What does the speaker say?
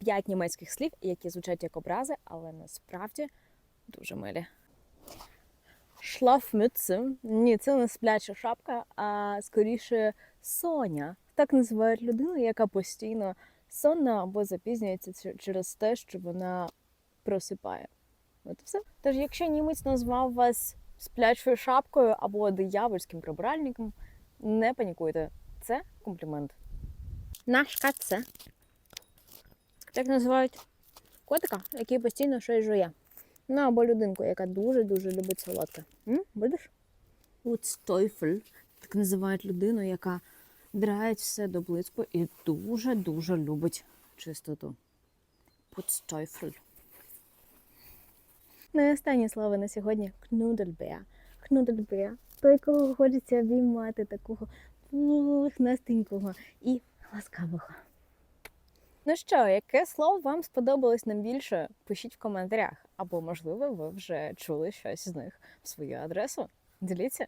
п'ять німецьких слів, які звучать як образи, але насправді дуже милі. Шлафмютце. Ні, це не спляча шапка, а скоріше соня. Так називають людину, яка постійно сонна або запізнюється через те, що вона просипає. От все. Тож, якщо німець назвав вас сплячою шапкою або диявольським прибиральником, не панікуйте. Це комплімент. Наш це. Так називають котика, який постійно щось жує. Ну або людинку, яка дуже-дуже любить солодке. М? Будеш? Уцтойфель. Так називають людину, яка драє все до блиску і дуже-дуже любить чистоту. Пуцтойфель. Ну і останнє слово на сьогодні кнудельбеа. Кнудельбеа. Той, кого хочеться обіймати, такого пухнастенького і ласкавого. Ну що, яке слово вам сподобалось найбільше? Пишіть в коментарях. Або, можливо, ви вже чули щось з них в свою адресу. Діліться.